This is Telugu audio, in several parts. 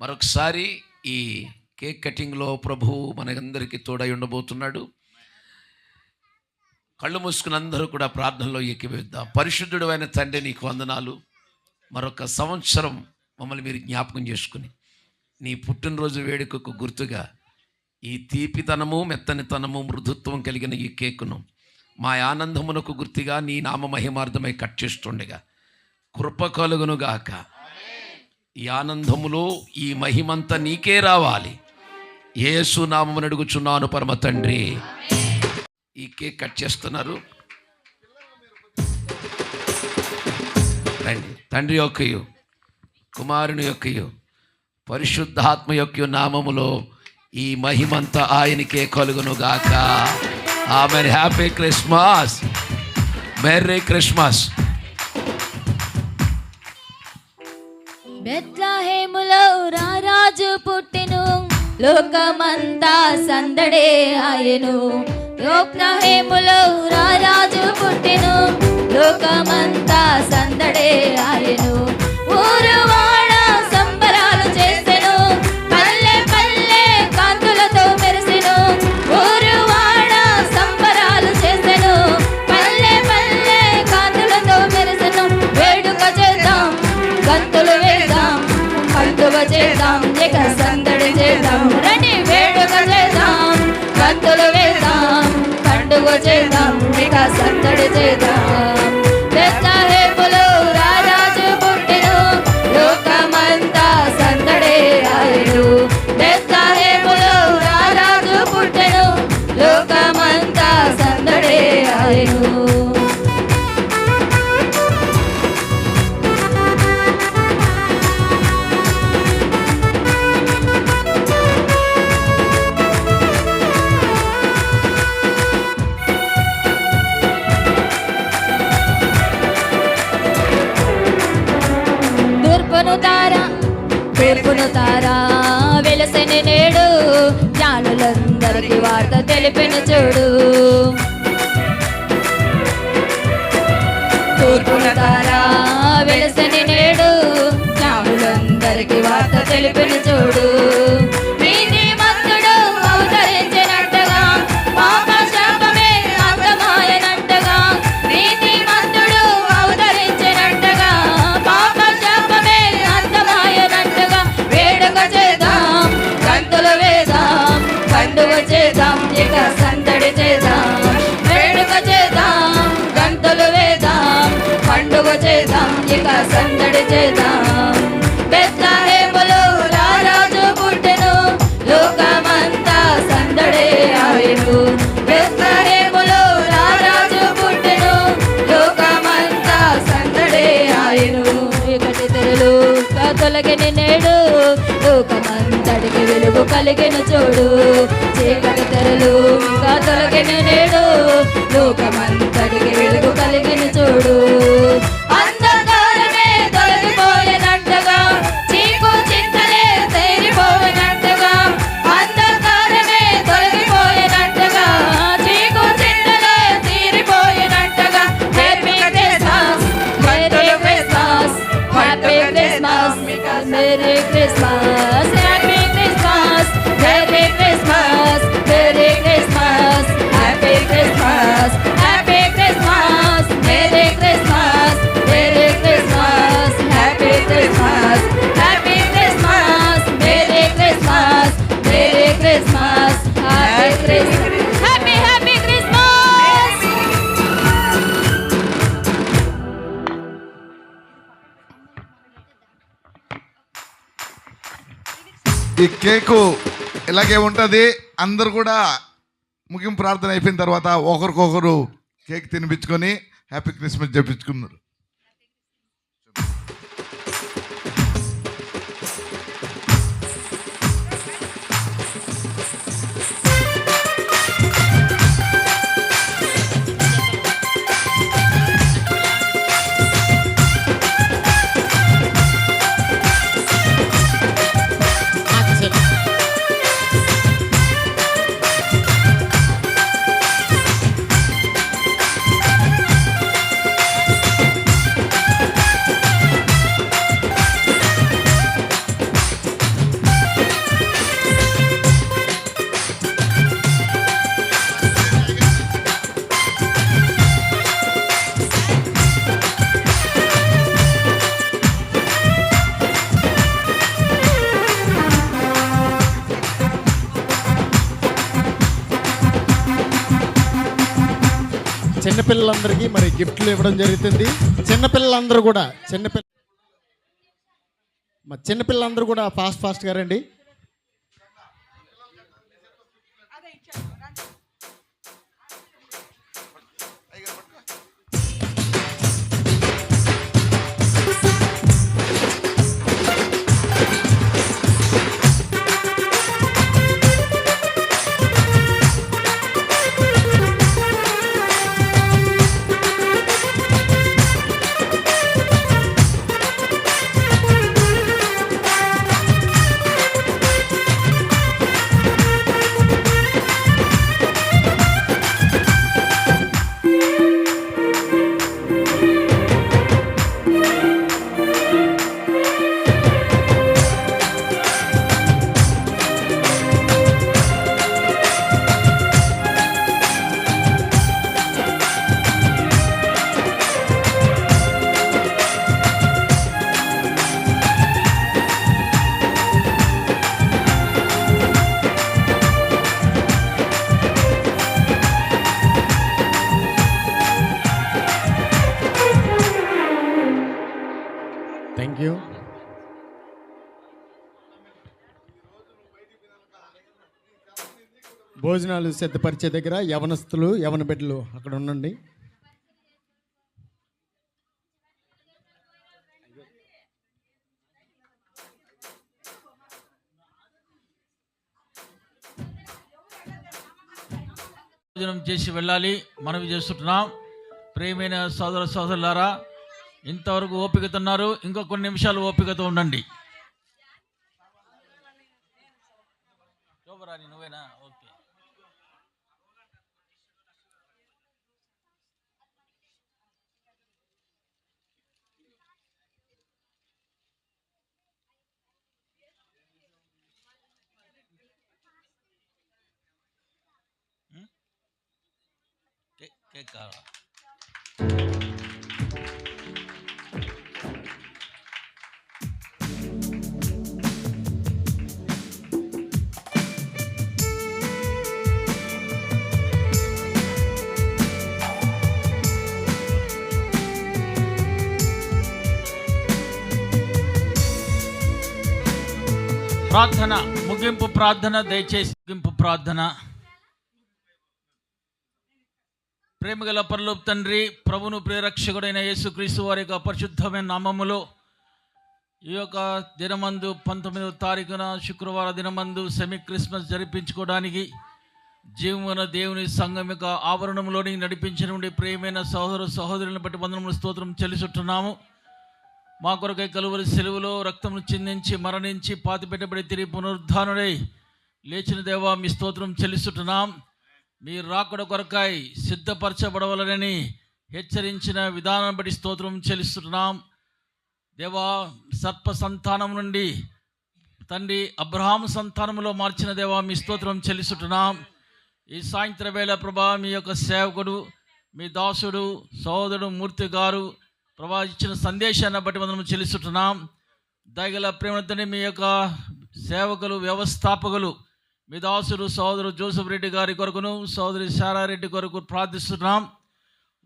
మరొకసారి ఈ కేక్ కటింగ్లో ప్రభు మనకందరికీ తోడై ఉండబోతున్నాడు. కళ్ళు మూసుకుని అందరూ కూడా ప్రార్థనలో ఎక్కివేద్దాం పరిశుద్ధుడు అయిన తండ్రి నీకు వందనాలు. మరొక సంవత్సరం మమ్మల్ని మీరు జ్ఞాపకం చేసుకుని నీ పుట్టినరోజు వేడుకకు గుర్తుగా ఈ తీపితనము మెత్తనితనము మృదుత్వం కలిగిన ఈ కేకును మా ఆనందమునకు గుర్తుగా నీ నామ మహిమార్థమై కట్ చేస్తుండగా కృప కలుగునుగాక. ఈ ఆనందములో ఈ మహిమంతా నీకే రావాలి. ఏసు నామమును అడుగుచున్నాను పరమ తండ్రి. ఈ కేక్ కట్ చేస్తున్నారు. రండి. తండ్రి యొక్కయు కుమారుని యొక్కయు పరిశుద్ధాత్మ యొక్క నామములో ఈ మహిమంతా ఆయనకే కలుగును గాక ఆమె హ్యాపీ క్రిస్మస్. Merry Christmas. బెత్లహేములో రారాజు పుట్టెను. లోకమంతా సందడే ఆయను. బెత్లహేములో రారాజు పుట్టెను. లోకమంతా సందడే ఆయను. తూర్పును తార వెలసని నేడు జ్ఞానులందరికీ వార్త తెలిపిన చూడు. తూర్పున తార వెలసని నేడు జ్ఞానులందరికీ వార్త తెలిపిన చూడు. కలిగిన చూడు. చీకటి తెరలు ఇంకా తొలగిన నేడు. లోకమంతటికి వెలుగు కలిగిన చూడు. ఈ కేకు ఇలాగే ఉంటుంది. అందరు కూడా ముగింపు ప్రార్థన అయిపోయిన తర్వాత ఒకరికొకరు కేక్ తినిపించుకొని హ్యాపీ క్రిస్మస్ చెప్పించుకున్నారు చిన్నపిల్లలందరికీ మరి గిఫ్ట్లు ఇవ్వడం జరుగుతుంది. చిన్నపిల్లలందరూ కూడా చిన్నపిల్ల మా చిన్నపిల్లలందరూ కూడా ఫాస్ట్ ఫాస్ట్గా రండి భోజనాలు సిద్ధపరిచే దగ్గర యవనస్తులు యవన బిడ్డలు అక్కడ ఉండండి. భోజనం చేసి వెళ్ళాలి. మనవి చేస్తుంటున్నాం ప్రేమైన సోదర సోదరులారా ఇంతవరకు ఓపికతో ఉన్నారు. ఇంకా కొన్ని నిమిషాలు ఓపికతో ఉండండి. కేక్ కేక్ ప్రార్థన ముగింపు ప్రార్థన దయచేసి ముగింపు ప్రార్థన ప్రేమగల పరలోపు తండ్రి ప్రభును ప్రేరక్షకుడైన యేసుక్రీస్తు వారి యొక్క పరిశుద్ధమైన నామములో ఈ యొక్క దినమందు పంతొమ్మిదవ తారీఖున శుక్రవారం దినమందు సెమీ క్రిస్మస్ జరిపించుకోవడానికి జీవన దేవుని సంఘం యొక్క ఆవరణంలోని నడిపించిన నుండి ప్రియమైన సహోదర సహోదరులను బట్టి వందనములు స్తోత్రం చెల్లిచుట్టున్నాము మా కొరకై కలువరి సెలువులో రక్తమును చిందించి మరణించి పాతిపెట్టబడి తిరిగి పునరుద్ధానుడై లేచిన దేవా మీ స్తోత్రం చెల్లిస్తున్నాం మీ రాకడ కొరకై సిద్ధపరచబడవలనని హెచ్చరించిన విధానం బట్టి స్తోత్రం చెల్లిస్తున్నాం. దేవా సర్ప సంతానం నుండి తండ్రి అబ్రహాం సంతానంలో మార్చిన దేవా మీ స్తోత్రం చెల్లిస్తున్నాం. ఈ సాయంత్రం వేళ ప్రభా మీ యొక్క సేవకుడు మీ దాసుడు సోదరుడు మూర్తి గారు ప్రభా ఇచ్చిన సందేశాన్ని బట్టి మనం చెల్లిస్తున్నాం. దయగల ప్రేమతని మీ యొక్క సేవకులు వ్యవస్థాపకులు మీ దాసుడు సోదరు జోసఫ్ రెడ్డి గారి కొరకును సోదరి శారారెడ్డి కొరకు ప్రార్థిస్తున్నాం.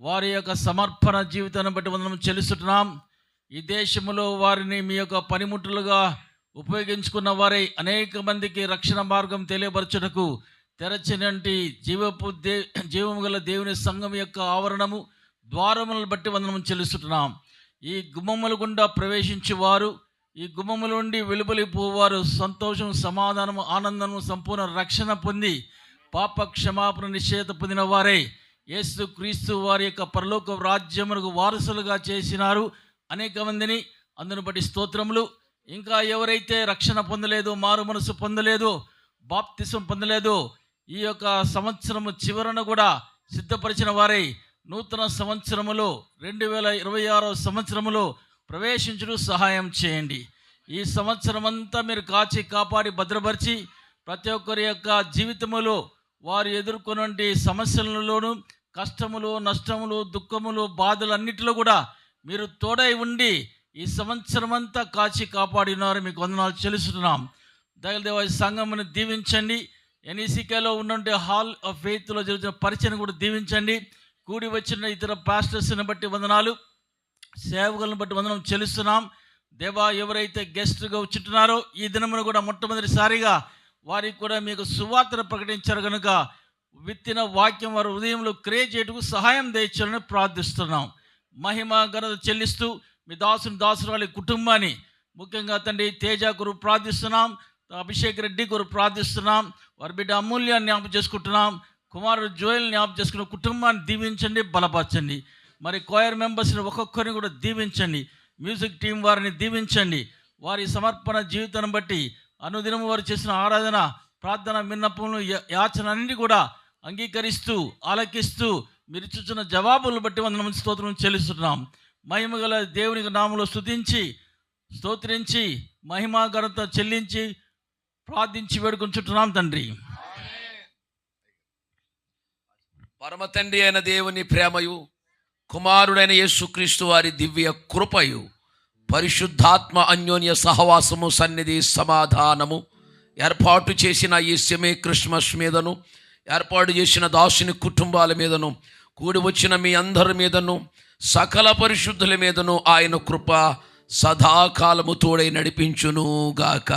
వారి యొక్క సమర్పణ జీవితాన్ని బట్టి మనం చెల్లిస్తున్నాం. ఈ దేశంలో వారిని మీ యొక్క పనిముట్లుగా ఉపయోగించుకున్న వారై అనేక మందికి రక్షణ మార్గం తెలియపరచుటకు తెరచినంటి జీవపు దే జీవము గల దేవుని సంఘం యొక్క ఆవరణము ద్వారములను బట్టి వందనం చెల్లిస్తున్నాం. ఈ గుమ్మముల గుండా ప్రవేశించి వారు ఈ గుమ్మముల నుండి వెలుపలిపోవారు సంతోషం సమాధానం ఆనందం సంపూర్ణ రక్షణ పొంది పాప క్షమాపణ నిషేధ పొందిన వారే. యేసు క్రీస్తు వారి యొక్క పరలోక రాజ్యమునకు వారసులుగా చేసినారు అనేక మందిని. అందును బట్టి స్తోత్రములు. ఇంకా ఎవరైతే రక్షణ పొందలేదో మారు మనసు పొందలేదు బాప్తిసం పొందలేదు ఈ యొక్క సంవత్సరము చివరన కూడా సిద్ధపరిచిన వారై. నూతన సంవత్సరములో రెండు వేల ఇరవై ఆరో సంవత్సరములో ప్రవేశించుడు సహాయం చేయండి. ఈ సంవత్సరం అంతా మీరు కాచి కాపాడి భద్రపరిచి ప్రతి ఒక్కరి యొక్క జీవితములో వారు ఎదుర్కొనంటి సమస్యలలోనూ కష్టములు నష్టములు దుఃఖములు బాధలు అన్నిటిలో కూడా మీరు తోడై ఉండి ఈ సంవత్సరం అంతా కాచి కాపాడినారు మీకు వందనాలు చెల్లిస్తున్నాం. దయదేవ సంఘమును దీవించండి. ఎన్ఈసికేలో ఉన్నటువంటి హాల్ ఆఫ్ ఫెయిత్లో జరుగుతున్న పరిచయం కూడా దీవించండి. కూడి వచ్చిన ఇతర పాస్టర్స్ని బట్టి వందనాలు. సేవకులను బట్టి వందనం చెల్లిస్తున్నాం. దేవా ఎవరైతే గెస్ట్గా వచ్చింటున్నారో ఈ దినమును కూడా మొట్టమొదటిసారిగా వారికి కూడా మీకు సువార్తను ప్రకటించారు కనుక విత్తిన వాక్యం వారి ఉదయంలో క్రియ చేయటకు సహాయం దయచాలని ప్రార్థిస్తున్నాం. మహిమ ఘనత చెల్లిస్తూ మీ దాసుని దాసురాలి కుటుంబాన్ని ముఖ్యంగా తండ్రి తేజ గురు ప్రార్థిస్తున్నాం. అభిషేక్ రెడ్డి గురు ప్రార్థిస్తున్నాం. వారి బిడ్డ అమూల్యాన్ని జ్ఞాపకం చేసుకుంటున్నాం. కుమారుడు జోయల్ జ్ఞాపకం చేసుకున్న కుటుంబాన్ని దీవించండి బలపరచండి. మరి కోయర్ మెంబర్స్ని ఒక్కొక్కరిని కూడా దీవించండి. మ్యూజిక్ టీం వారిని దీవించండి. వారి సమర్పణ జీవితాన్ని బట్టి అనుదినము వారు చేసిన ఆరాధన ప్రార్థన విన్నపములు యాచనన్నీ కూడా అంగీకరిస్తూ ఆలకిస్తూ మీరు చూసిన జవాబులు బట్టి వందన స్తోత్రం చెల్లిస్తున్నాం. మహిమ గల దేవునికి నామలో స్థుతించి స్తోత్రించి మహిమా ఘనత చెల్లించి ప్రార్థించి వేడుకుంటున్నాం తండ్రి. పరమ తండ్రి అయిన దేవుని ప్రేమయు కుమారుడైన యేసుక్రీస్తు వారి దివ్య కృపయు పరిశుద్ధాత్మ అన్యోన్య సహవాసము సన్నిధి సమాధానము ఏర్పాటు చేసిన ఈ సెమీ క్రిస్మస్ మీదను ఏర్పాటు చేసిన దాసుని కుటుంబాల మీదను కూడి వచ్చిన మీ అందరి మీదను సకల పరిశుద్ధుల మీదను ఆయన కృప సదాకాలము తోడై నడిపించును గాక.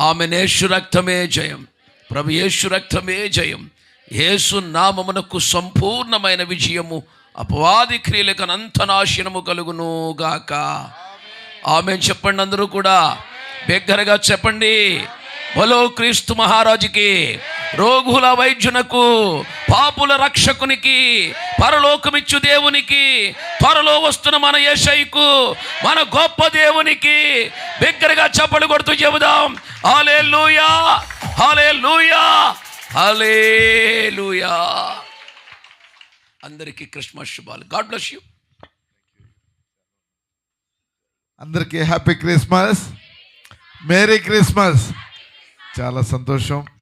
ఆమె నేషు రక్తమే జయం ప్రభు యేసు రక్తమే జయం యేసు నామమునకు సంపూర్ణమైన విజయము అపవాది క్రియలకు అనంతనాశనము కలుగును గాక. ఆమె చెప్పండి అందరూ కూడా. బిగ్గరగా చెప్పండి. బలో క్రీస్తు మహారాజుకి రోగుల వైద్యునకు పాపుల రక్షకునికి పరలోకమిచ్చు దేవునికి త్వరలో వస్తున్న మన యేషయ్యకు మన గొప్ప దేవునికి బిగ్గరగా చప్పలు కొడుతూ చెబుదాం. హాలే లూయా హాలే లూయా హాలే లూయా అందరికీ క్రిస్మస్ శుభాలు గాడ్ బ్లెస్ యూ అందరికీ హ్యాపీ క్రిస్మస్ మేరీ క్రిస్మస్ చాలా సంతోషం